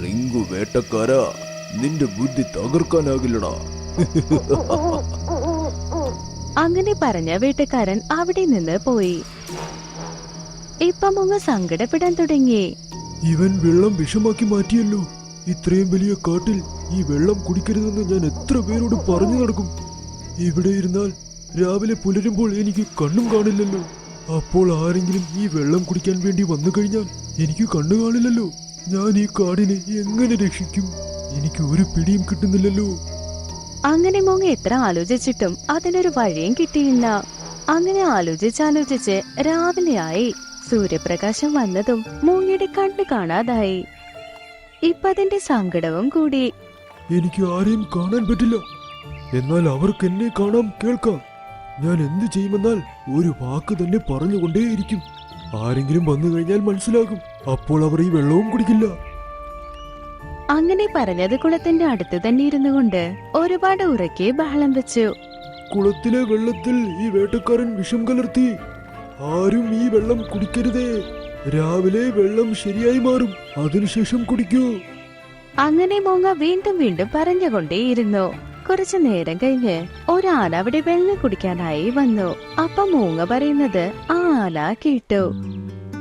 റിങ്കു വേട്ടക്കാരാ. നിന്റെ ബുദ്ധി തകർക്കാനാകില്ലടാ. അങ്ങനെ പറഞ്ഞ വേട്ടക്കാരൻ അവിടെ നിന്ന് പോയി. ഇപ്പൊ മുങ്ങ സങ്കടപ്പെടാൻ തുടങ്ങി. ഇവൻ വെള്ളം വിഷമാക്കി മാറ്റിയല്ലോ. ഇത്രയും വലിയ കാട്ടിൽ ഈ വെള്ളം കുടിക്കരുതെന്ന് ഞാൻ എത്ര പേരോട് പറഞ്ഞു നടക്കും. ഇവിടെ ഇരുന്നാൽ രാവിലെ പുലരുമ്പോൾ എനിക്ക് കണ്ണും കാണില്ലല്ലോ. അപ്പോൾ ആരെങ്കിലും ഈ വെള്ളം കുടിക്കാൻ വേണ്ടി വന്നു കഴിഞ്ഞാൽ എനിക്ക് കണ്ണു കാണില്ലല്ലോ. ഞാൻ ഈ കാടിനെ എങ്ങനെ രക്ഷിക്കും? എനിക്ക് ഒരു പിടിയും കിട്ടുന്നില്ലല്ലോ. അങ്ങനെ മോങ്ങ എത്ര ആലോചിച്ചിട്ടും അതിനൊരു വഴിയും കിട്ടിയില്ല. അങ്ങനെ ആലോചിച്ചാലോചിച്ച് രാവിലെയായി സൂര്യപ്രകാശം വന്നതും മൂങ്ങയുടെ കണ്ണ് കാണാതായി. ഇപ്പൊ അതിന്റെ സങ്കടവും കൂടി. എനിക്ക് ആരെയും കാണാൻ പറ്റില്ല. എന്നാൽ അവർക്ക് എന്നെ കാണാം കേൾക്കാം. ഞാൻ എന്ത് ചെയ്യുമെന്നാൽ ഒരു വാക്ക് തന്നെ പറഞ്ഞുകൊണ്ടേയിരിക്കും. ആരെങ്കിലും വന്നു കഴിഞ്ഞാൽ മനസ്സിലാകും. അപ്പോൾ അവർ ഈ വെള്ളവും കുടിക്കില്ല. അങ്ങനെ പറഞ്ഞത് കുളത്തിന്റെ അടുത്ത് തന്നെ ഇരുന്നു കൊണ്ട് ഒരുപാട് ഉറക്കെ ബഹളം വെച്ചു. കുളത്തിലെ വെള്ളത്തിൽ ഈ വേട്ടക്കാരൻ വിഷം കലർത്തി. ആരും ഈ വെള്ളം കുടിക്കരുതേ. രാവിലെ വെള്ളം ശരിയായി മാറും. അതിനുശേഷം കുടിക്കൂ. അങ്ങനെ മൂങ്ങ വീണ്ടും വീണ്ടും പറഞ്ഞുകൊണ്ടേയിരുന്നു. കുറച്ചു നേരം കഴിഞ്ഞ് ഒരാന അവിടെ വെള്ളം കുടിക്കാനായി വന്നു. അപ്പൊ മൂങ്ങ പറയുന്നത് ആ ആന കേട്ടു.